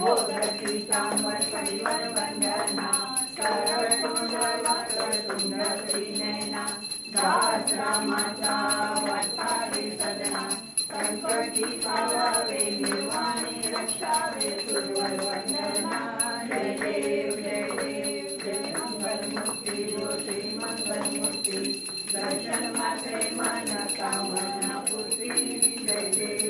लंबोदरी परिवर वंदना सरळ सुंदर वक्र सुंदर दास रामाचा वाटावे सदना पावावे निर्वाणी रक्षावे सुरवर वंदना जय देव जय देव जय श्री दर्शन मात्रे मन कामना पूर्ती जय देव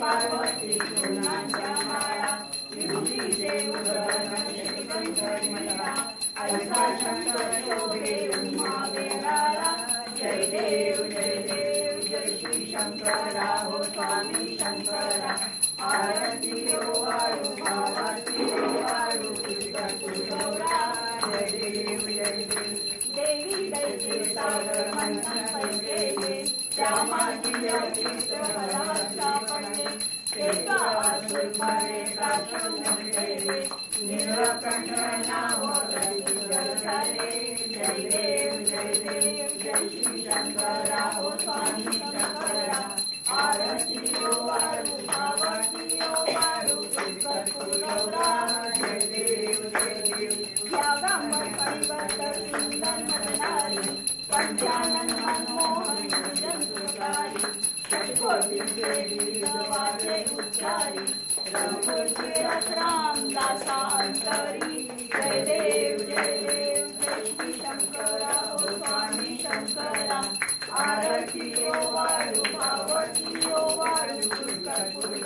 पार्वती गुणांच्या माळा विभूतीचे उदरण श्रीकंठमला अलका शंकर शोभे उमा वेळाला जय देव जय देव जय श्री शंकरा हो स्वामी शंकरा आरती ओ वाळू भावाती ओ वाळू तुळजापूर गौरा जय देव जय देव देवी दैवी सागर मंथन पंचेले श्यामा ज्योती प्रभराचा पडले एका सुरपणे प्राशन नाव झाले जय देव जय देव जय श्री शंकरा हो स्वामी शंकरा आरती राम जय देव जय देव जय श्री शंकरा स्वामी शंकरा आरती ओ वाळू भावती ओ वाळू तुळजापूर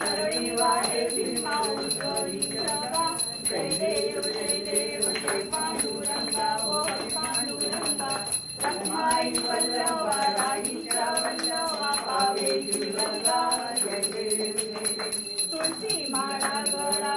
शरणी वाहे जय देव जय देव जय पांडुरंगा ओ पांडुरंगा पावे जय देव जय देव माळा गळा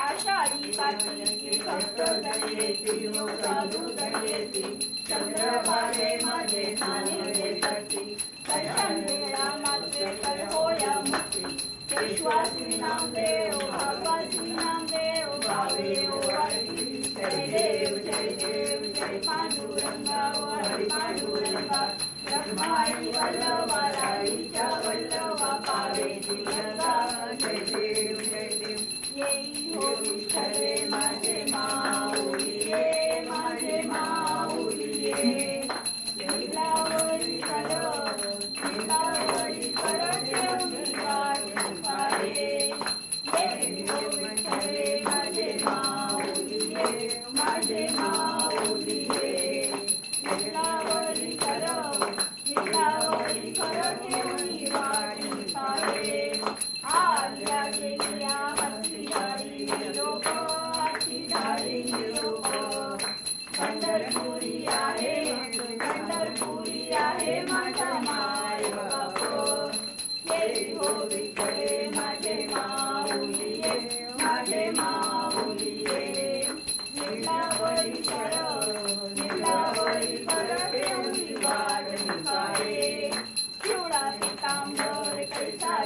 आषाढी पाचवीची भक्त दयेती साधू दयेती चंद्रभागे माझे नाणे देती कर्षणीला माझे कर होया मुक्ती विश्वासी नाम देव भगवासी नाम देव भावे జై దేవ్ జై దేవ్ జై పాండురంగా వారి పాండురంగా బ్రహ్మాయి వల్లవ రాయిచ వల్లవ పావేది గంగా జై దేవ్ జై దేవ్ ఏ హో విఠలే మా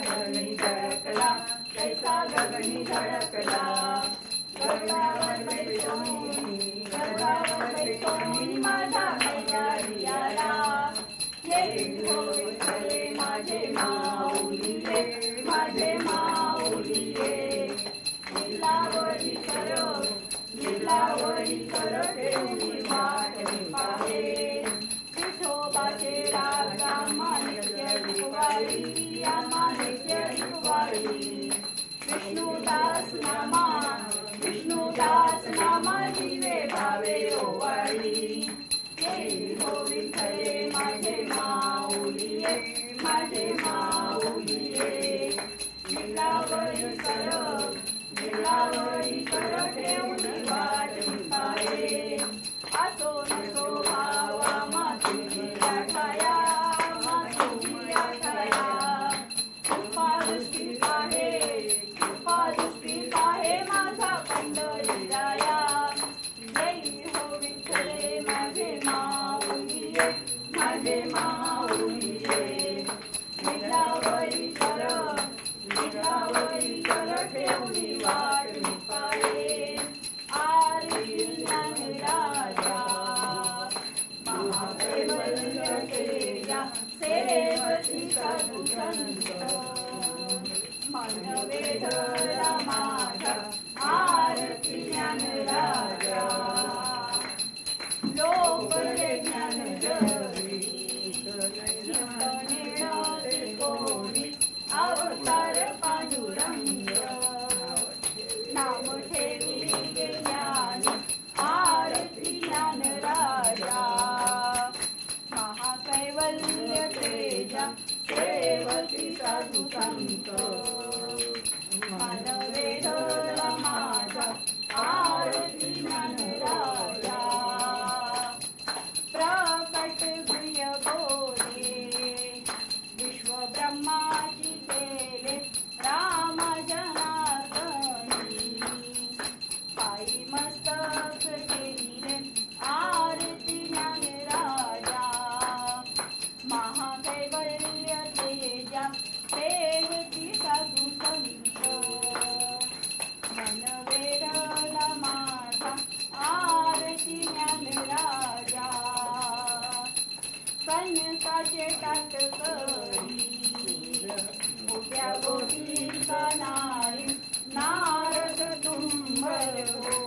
गगनी धडकला कैसा गगनी धडकला. गगनावर सोनी गगनावर सोनी माझा मैया रियाला adorei. अवतार पांडुरंग। नाम ठेवी ज्ञान आरती ज्ञान राजा। महाकैवल्य तेजा सेवती साधू अनकाचे ताटकरी उभ्या गोटी नारी नारद तुंबर हो.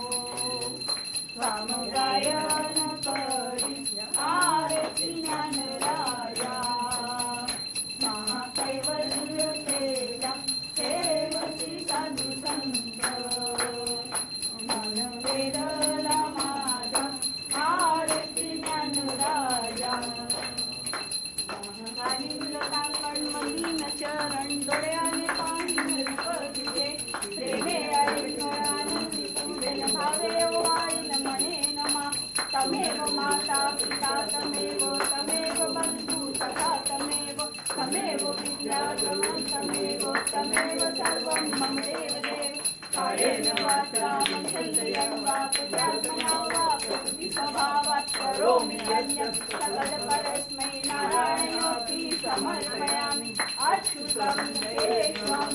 तमेव सर्वं मम काळेन वाचा स्वभावात् करोमि यज्ञं नारायणोऽपि समर्पयामि अच्युतं केशवं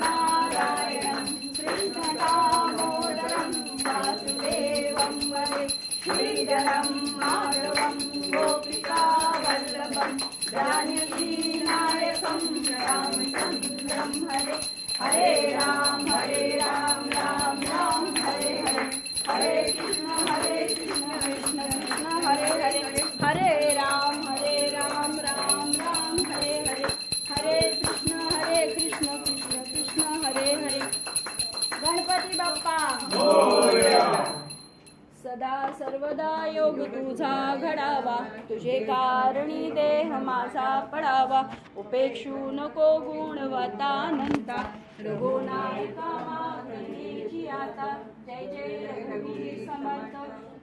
नारायणं कृष्णदामोदरं वासुदेवं वदे श्रीधरं माधवं गोपिका वल्लभं जानकीनायकं रामचन्द्रं हरे हरे राम हरे राम राम राम हरे हरे हरे कृष्ण हरे कृष्ण कृष्ण कृष्ण हरे हरे हरे राम सदा सर्वदा योग तुझा घडावा. तुझे कारणी देह माझा पडावा. उपेक्षू नको गुणवतानंता रघुनायका मागण्याची आता. जय जय रघुवीर समर्थ.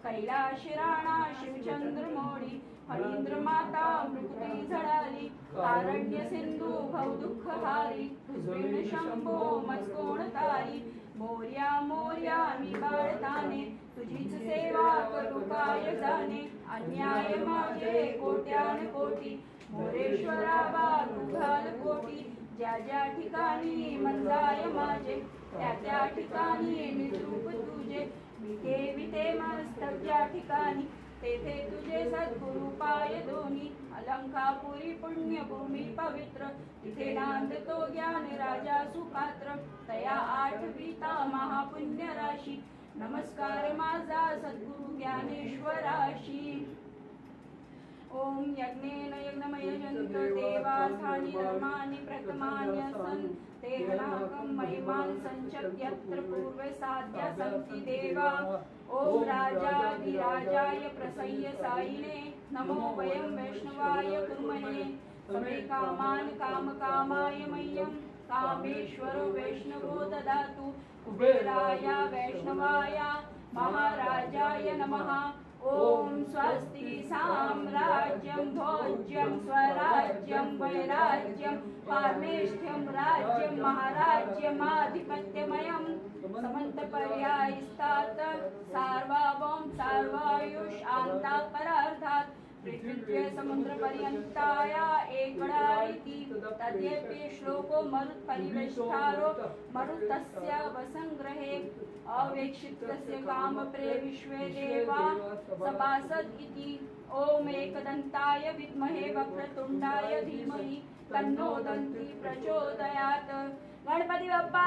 कैलाश राणा शिवचंद्र मोडी. फणींद्र माता मृत्यू झळाली. कारण्य सिंधू भव दुःख हारी. भुजविण शंभो मस्कोण तारी. मोर्या मोर्या मी बाळताने तुझीच सेवा करू काय जाणे अन्याय माझे कोट्यान कोटी. मोरेश्वरा बाल कोटी. ज्या ज्या ठिकाणी मंजाय माझे त्या त्या ठिकाणी निरूप तुझे. विटे विटे मस्तक ज्या ठिकाणी तेथे तुझे सद्गुरु पाय दोन्ही. अलंकापुरी पुण्यभूमी पवित्र तिथे नांदतो ज्ञान राजा सुपात्र. तया आठविता महापुण्य राशी. नमस्कार माझा सद्गुरु ज्ञानेश्वराशी. ओम यज्ञेन यज्ञमयजन्त देवासानि धर्माणि प्रथमान्यसन् तेनाकं महिमान् सञ्चत्यत्र पूर्वे साध्या सन्ति देवा. ॐ राजाधिराजाय प्रसय्य सायिने नमो वयं वैष्णवाय कुर्महे समे कामान् कामकामाय मह्यं कामेश्वरो वैष्णवो ददातु। कुबेराय वैष्णवाय महाराजाय नमः। ॐ स्वस्ति साम्राज्यं भोज्यं स्वराज्यं वैराज्यं पारमेष्ठ्यं राज्यं महाराज्यमाधिपत्यमयं। समन्तपर्यायस्तात् सार्वभौम सार्वायुष आन्ता परार्धात् पृथिव्ये समुद्रपर्यन्ताया एकड़ा इति तद्यपि श्लोको मरुत्परिवेष्टारो मरुतस्य वसङ्ग्रहे अवेक्षितस्य कामप्रे विश्वे देवा सपासद इति। ॐ एकदन्ताय विद्महे वक्रतुण्डाय धीमहि तन्नो दन्ति प्रचोदयात्। गणपती बाप्पा